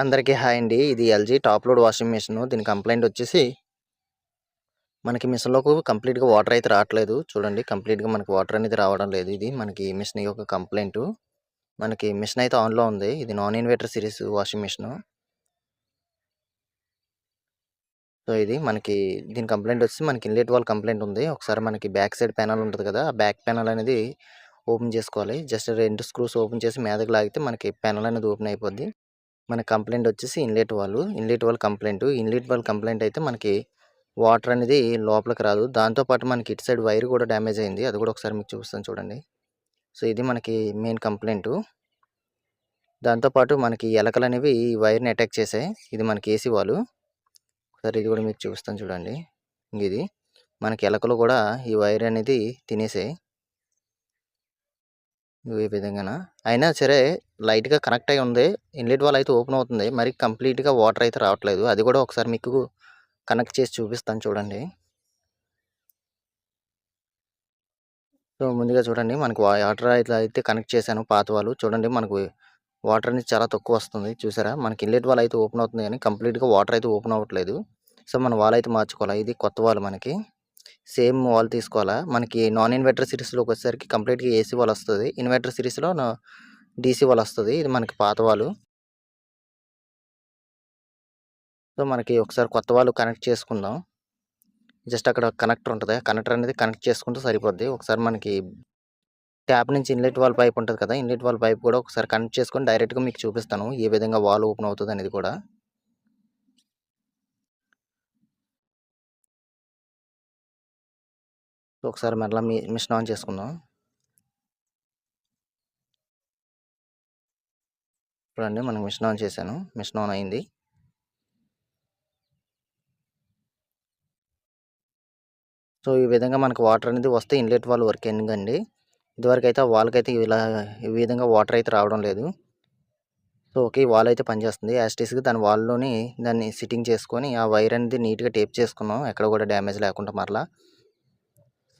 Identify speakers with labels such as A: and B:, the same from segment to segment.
A: అందరికీ హాయ్ అండి. ఇది LG top load washing machine. దీని కంప్లైంట్ వచ్చేసి మనకి మిషన్లోకి కంప్లీట్గా వాటర్ అయితే రావట్లేదు. చూడండి కంప్లీట్గా మనకి వాటర్ అనేది రావడం లేదు. ఇది మనకి మిషన్ యొక్క కంప్లైంట్. మనకి మిషన్ అయితే ఆన్లో ఉంది. ఇది non inverter series washing machine. So ఇది మనకి దీని కంప్లైంట్ వచ్చి మనకి ఇన్లెట్ వాల్ కంప్లైంట్ ఉంది. ఒకసారి మనకి బ్యాక్ సైడ్ ప్యానల్ ఉంటుంది కదా ఆ బ్యాక్ ప్యానల్ అనేది ఓపెన్ చేసుకోవాలి. జస్ట్ రెండు స్క్రూస్ ఓపెన్ చేసి మీదకి లాగితే మనకి ప్యానల్ అనేది ఓపెన్ అయిపోద్ది. మన కంప్లైంట్ వచ్చేసి ఇన్లెట్ వాళ్ళు. ఇన్లెట్ వాళ్ళ కంప్లైంట్. ఇన్లెట్ వాళ్ళ కంప్లైంట్ అయితే మనకి వాటర్ అనేది లోపలికి రాదు. దాంతోపాటు మనకి ఇటు సైడ్ వైర్ కూడా డ్యామేజ్ అయింది. అది కూడా ఒకసారి మీకు చూపిస్తాను చూడండి. సో ఇది మనకి మెయిన్ కంప్లైంట్. దాంతోపాటు మనకి ఎలకలు అనేవి ఈ వైర్ని అటాక్ చేసాయి. ఇది మనకి ఏసీ వాళ్ళు. ఒకసారి ఇది కూడా మీకు చూపిస్తాను చూడండి. ఇది. మనకి ఎలకలు కూడా ఈ వైర్ అనేది తినేసాయి. ఈ విధంగానా? అయినా సరే లైట్గా కనెక్ట్ అయి ఉంది. ఇన్లెట్ వాల్ అయితే ఓపెన్ అవుతుంది. మరి కంప్లీట్గా వాటర్ అయితే రావట్లేదు. అది కూడా ఒకసారి మీకు కనెక్ట్ చేసి చూపిస్తాను చూడండి. సో ముందుగా చూడండి. మనకు వాటర్ అయితే అయితే కనెక్ట్ చేశాను పాత వాళ్ళు చూడండి మనకు వాటర్ అనేది చాలా తక్కువ వస్తుంది. చూసారా? మనకి ఇన్లెట్ వాల్ అయితే ఓపెన్ అవుతుంది కానీ కంప్లీట్గా వాటర్ అయితే ఓపెన్ అవ్వట్లేదు. సో మన వాల్ అయితే మార్చుకోవాలి? ఇది కొత్త వాల్ మనకి. సేమ్ వాల్ తీసుకోవాలా? మనకి నాన్ ఇన్వర్టర్ సిరీస్లోకి వచ్చేసరికి కంప్లీట్గా ఏసీ వాల్ వస్తుంది. ఇన్వర్టర్ సిరీస్లో డీసీ వాల్ వస్తుంది. ఇది మనకి పాత వాళ్ళు సో మనకి ఒకసారి కొత్త వాళ్ళు కనెక్ట్ చేసుకుందాం. జస్ట్ అక్కడ కనెక్టర్ ఉంటుంది. కనెక్టర్ అనేది కనెక్ట్ చేసుకుంటే సరిపోద్ది. ఒకసారి మనకి ట్యాప్ నుంచి ఇన్లెట్ వాల్ పైప్ ఉంటుంది కదా? ఇన్లెట్ వాల్ పైప్ కూడా ఒకసారి కనెక్ట్ చేసుకొని డైరెక్ట్గా మీకు చూపిస్తాను. ఏ విధంగా వాల్ ఓపెన్ అవుతుంది అనేది కూడా. ఒకసారి మరలా మీ మిషన్ ఆన్ చేసుకుందాం. చూడండి మనం మిషన్ ఆన్ చేశాను. మిషన్ ఆన్ అయింది. సో ఈ విధంగా మనకు వాటర్ అనేది వస్తే ఇన్లెట్ వాల్ వర్కింగ్ అండి ఇదివరకు అయితే వాల్కి అయితే ఇలా ఈ విధంగా వాటర్ అయితే రావడం లేదు. సో ఓకే వాల్ అయితే పనిచేస్తుంది. యాస్టీస్గా దాని వాల్లోని దాన్ని సిట్టింగ్ చేసుకొని ఆ వైర్ అనేది నీట్గా టేప్ చేసుకున్నాం. ఎక్కడ కూడా డ్యామేజ్ లేకుండా మరలా.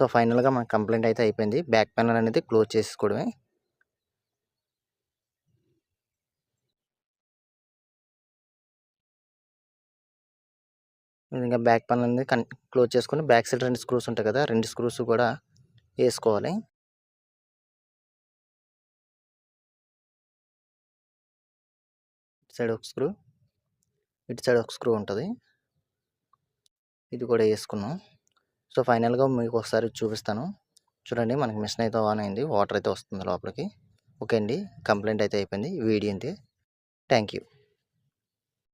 A: సో ఫైనల్గా మన కంప్లైంట్ అయితే అయిపోయింది. బ్యాక్ ప్యానల్ అనేది క్లోజ్ చేసుకోవడమే ఇంకా బ్యాక్ ప్యానల్ అనేది కన్ క్లోజ్ చేసుకొని బ్యాక్ సైడ్ రెండు స్క్రూస్ ఉంటాయి కదా రెండు స్క్రూస్ కూడా వేసుకోవాలి. ఇటు సైడ్ ఒక స్క్రూ ఇటు సైడ్ ఒక స్క్రూ ఉంటుంది. ఇది కూడా వేసుకున్నాం. సో ఫైనల్గా మీకు ఒకసారి చూపిస్తాను. చూడండి మనకి మిషన్ అయితే ఆన్ అయింది. వాటర్ అయితే వస్తుంది లోపలికి. ఓకే అండి. కంప్లైంట్ అయితే అయిపోయింది. వీడియో అంతే థ్యాంక్ యూ